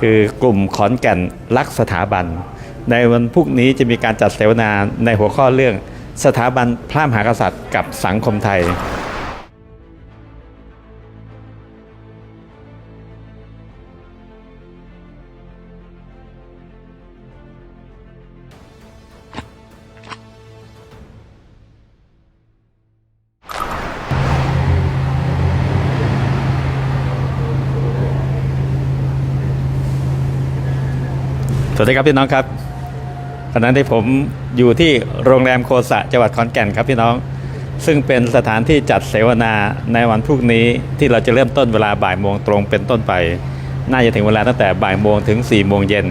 คือกลุ่มขอนแก่นรักสถาบัน ในวันพรุ่งนี้จะมีการจัดเสวนาในหัวข้อเรื่องสถาบันพระมหากษัตริย์กับสังคมไทย สวัสดีครับพี่น้องครับขณะที่ผมอยู่ที่โรงแรมโคสะจังหวัดขอนแก่นครับพี่น้อง ซึ่งเป็นสถานที่จัดเสวนาในวันพรุ่งนี้ที่เราจะเริ่มต้นเวลาบ่ายโมงตรงเป็นต้นไป น่าจะถึงเวลาตั้งแต่บ่ายโมงถึง4ี่โมงเย็น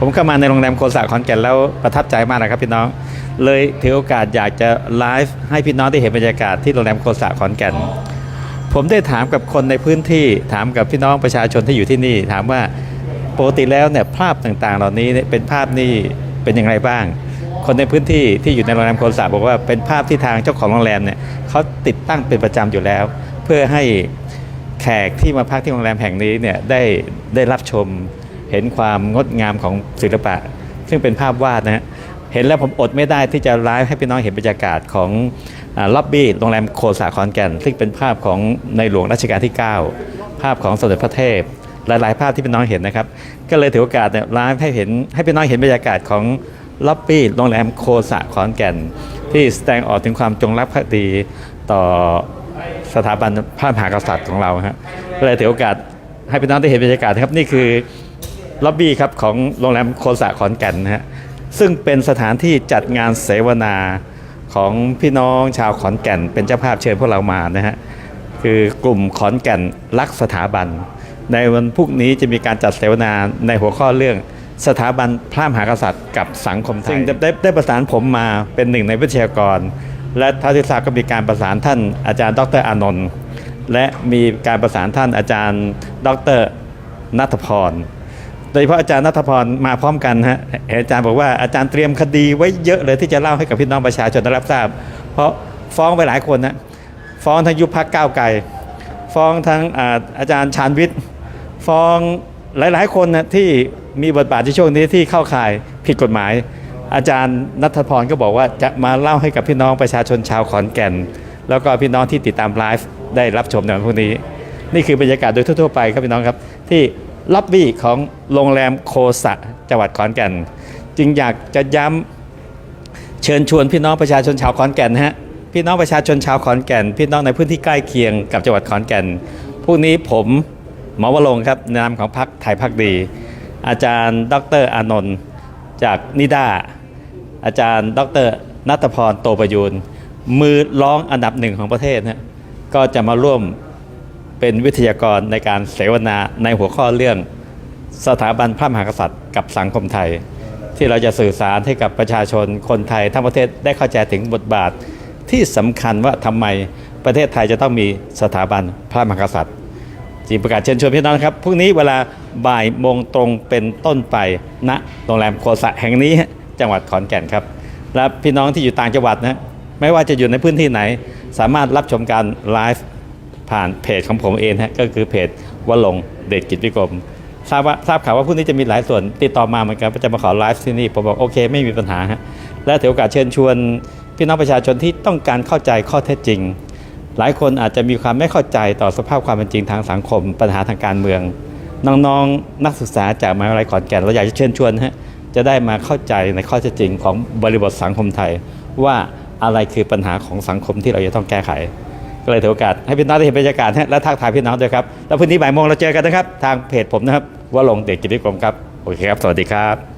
ผมเข้ามาในโรงแรมโคสะขอนแก่นแล้วประทับใจมากนะครับพี่น้อง เลยถือโอกาสอยากจะไลฟ์ให้พี่น้องได้เห็นบรรยากาศที่โรงแรมโคสะขอนแก่น ผมได้ถามกับคนในพื้นที่ถามกับพี่น้องประชาชนที่อยู่ที่นี่ ถามว่า ปกติแล้วเนี่ยภาพต่างๆ เหล่านี้เป็นภาพนี่เป็นอย่างไรบ้าง คนในพื้นที่ที่อยู่ในโรงแรมโคสาบอกว่าเป็นภาพที่ทางเจ้าของโรงแรมเนี่ยเขาติดตั้งเป็นประจำอยู่แล้ว เพื่อให้แขกที่มาพักที่โรงแรมแห่งนี้เนี่ยได้ได้รับชมเห็นความงดงามของศิลปะ ซึ่งเป็นภาพวาดนะฮะเห็นแล้วผมอดไม่ได้ที่จะไลฟ์ให้พี่น้องเห็นบรรยากาศของล็อบบี้โรงแรมโคสาขอนแก่น ซึ่งเป็นภาพของในหลวงรัชกาลที่ 9 ภาพของสมเด็จพระเทพ หลาย ๆ ภาพที่พี่น้องเห็นนะครับ ก็เลยถือโอกาสเนี่ยไลฟ์ให้เห็นให้พี่น้องเห็นบรรยากาศของล็อบบี้โรงแรมโคสะขอนแก่น ที่แสดงออกถึงความจงรักภักดีต่อสถาบันพระมหากษัตริย์ของเราฮะก็เลยถือโอกาสให้พี่น้องได้เห็นบรรยากาศนะครับนี่คือล็อบบี้ครับของโรงแรมโคสะขอนแก่นนะฮะซึ่งเป็นสถานที่จัดงานเสวนาของพี่น้องชาวขอนแก่น เป็นเจ้าภาพเชิญพวกเรามานะฮะคือกลุ่มขอนแก่นรักสถาบัน ในวันพรุ่งนี้จะมีการจัดเสวนาในหัวข้อเรื่องสถาบันพระมหากษัตริย์กับสังคมไทยซึ่งได้ได้ได้ประสานผมมาเป็นหนึ่งในวิทยากร และท่าที่ทราก็มีการประสานท่านอาจารย์ ดรอานนท์และมีการประสานท่านอาจารย์ ดรนัทพรโดยเฉพาะอาจารย์นัทพรมาพร้อมกันฮะอาจารย์บอกว่าอาจารย์เตรียมคดีไว้เยอะเลยที่จะเล่าให้กับพี่น้องประชาชนได้รับทราบ เพราะฟ้องไปหลายคนนะฟ้องทั้งยุบพักก้าวไกลฟ้องทั้งอาอาจารย์ชาญวิทย์ ฟ้องหลาย ๆ คนนะที่มีบทบาทในช่วงนี้ที่เข้าข่ายผิดกฎหมาย อาจารย์นัทพรก็บอกว่าจะมาเล่าให้กับพี่น้องประชาชนชาวขอนแก่น แล้วก็พี่น้องที่ติดตามไลฟ์ได้รับชมในวันพรุ่งนี้ นี่คือบรรยากาศโดยทั่ว ๆ ไปครับพี่น้องครับ ที่ล็อบบี้ของโรงแรมโคสะจังหวัดขอนแก่น จึงอยากจะย้ำเชิญชวนพี่น้องประชาชนชาวขอนแก่นนะฮะพี่น้องประชาชนชาวขอนแก่น พี่น้องในพื้นที่ใกล้เคียงกับจังหวัดขอนแก่นพรุ่งนี้ผม หมอวรงครับนามของพรรคไทยพักดี อาจารย์ ดรอานนท์จากนิด้าอาจารย์ ดรนัทพรโตประยูนมือร้องอันดับหนึ่งของประเทศนะก็จะมาร่วมเป็นวิทยากรในการเสวนาในหัวข้อเรื่องสถาบันพระมหากษัตริย์กับสังคมไทย ที่เราจะสื่อสารให้กับประชาชนคนไทยทั้งประเทศได้เข้าใจถึงบทบาทที่สำคัญว่าทำไมประเทศไทยจะต้องมีสถาบันพระมหากษัตริย์ จึงประกาศเชิญชวนพี่น้องครับพรุ่งนี้เวลาบ่ายโมงตรงเป็นต้นไปณโรงแรมโคสะแห่งนี้จังหวัดขอนแก่นครับ และพี่น้องที่อยู่ต่างจังหวัดนะไม่ว่าจะอยู่ในพื้นที่ไหน สามารถรับชมการไลฟ์ผ่านเพจของผมเองฮะก็คือเพจวลงเดชกิจวิกรมทราบว่าทราบข่าวว่าพรุ่งนี้จะมีหลายส่วนติดต่อมาเหมือนกันจะมาขอไลฟ์ที่นี่ผมบอกโอเคไม่มีปัญหาฮะและถือโอกาสเชิญชวนพี่น้องประชาชนที่ต้องการเข้าใจข้อเท็จจริง หลายคนอาจจะมีความไม่เข้าใจต่อสภาพความเป็นจริงทางสังคม ปัญหาทางการเมือง น้องๆ นักศึกษาจากมหาวิทยาลัยขอนแก่นเราอยากจะเชิญชวนฮะจะได้มาเข้าใจในข้อเท็จจริงของบริบทสังคมไทย ว่าอะไรคือปัญหาของสังคมที่เราจะต้องแก้ไข ก็เลยถือโอกาสให้พี่น้องได้เห็นบรรยากาศฮะและทักทายพี่น้องด้วยครับแล้วพรุ่งนี้บ่ายโมงเราเจอกันนะครับ ทางเพจผมนะครับว่าลงเด็กกิจวิกรมครับโอเคครับ สวัสดีครับ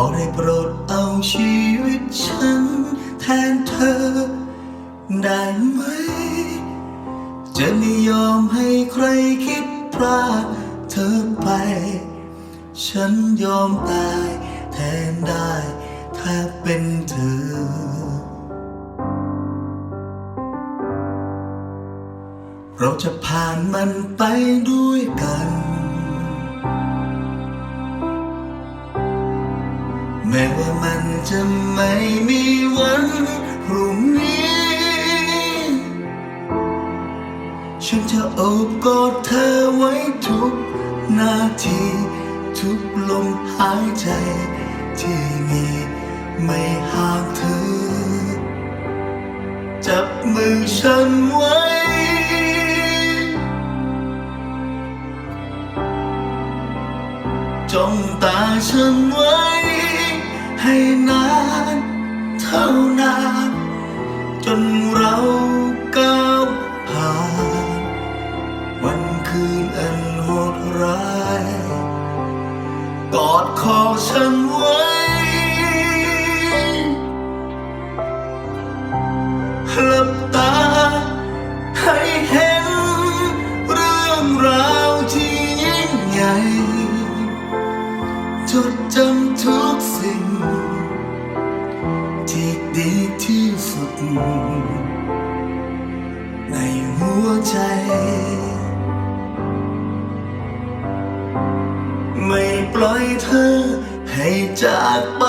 อได้โปรดเอาชีวิตฉัน แทนเธอ ได้ไหม จะไม่ยอมให้ใครคิดพลาดเธอไป ฉันยอมตายแทนได้ถ้าเป็นเธอ เราจะผ่านมันไปด้วยกัน แม้ว่ามันจะไม่มีวันพรุ่งนี้ ฉันจะโอบกอดเธอไว้ทุกนาที ทุกลมหายใจที่มีไม่ห่างเธอ จับมือฉันไว้จ้องตาฉันไว้ ให้นานเท่านาน จนเราก้าวผ่าน วันคืนอันโหดร้าย กอดคอฉันไว้ ในหัวใจ ไม่ปล่อยเธอให้จากไป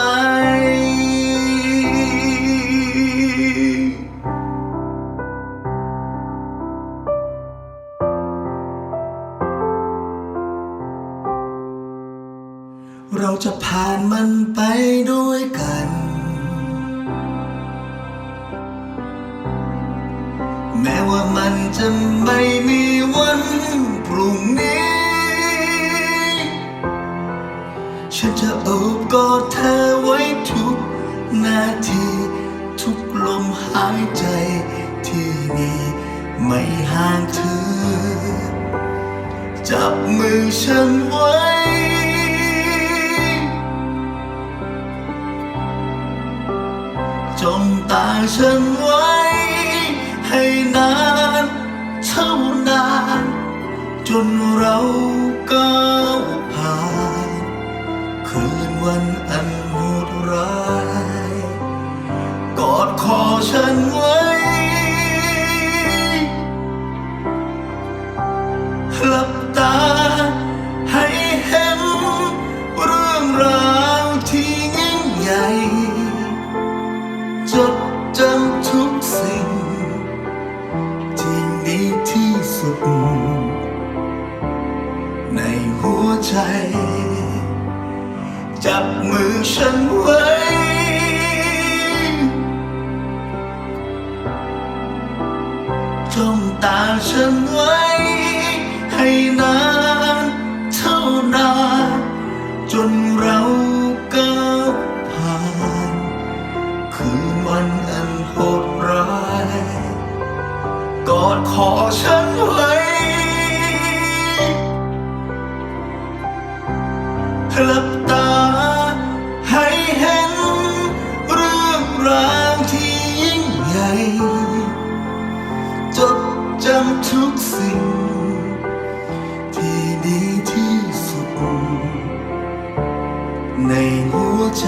เราจะผ่านมันไปด้วยกัน จะไม่มีวันพรุ่งนี้ ฉันจะโอบกอดเธอไว้ทุกนาที ทุกลมหายใจที่มีไม่ห่างเธอ จับมือฉันไว้จ้องตาฉันไว้ ท่านานจนเราก้าวผ่านคืนวันอันโหดร้าย กอดคอฉันไว้ หลับตา กอดขอฉันไว้หลับตาให้เห็น เรื่องราวที่ยิ่งใหญ่ จดจำทุกสิ่ง ที่ดีที่สุด ในหัวใจ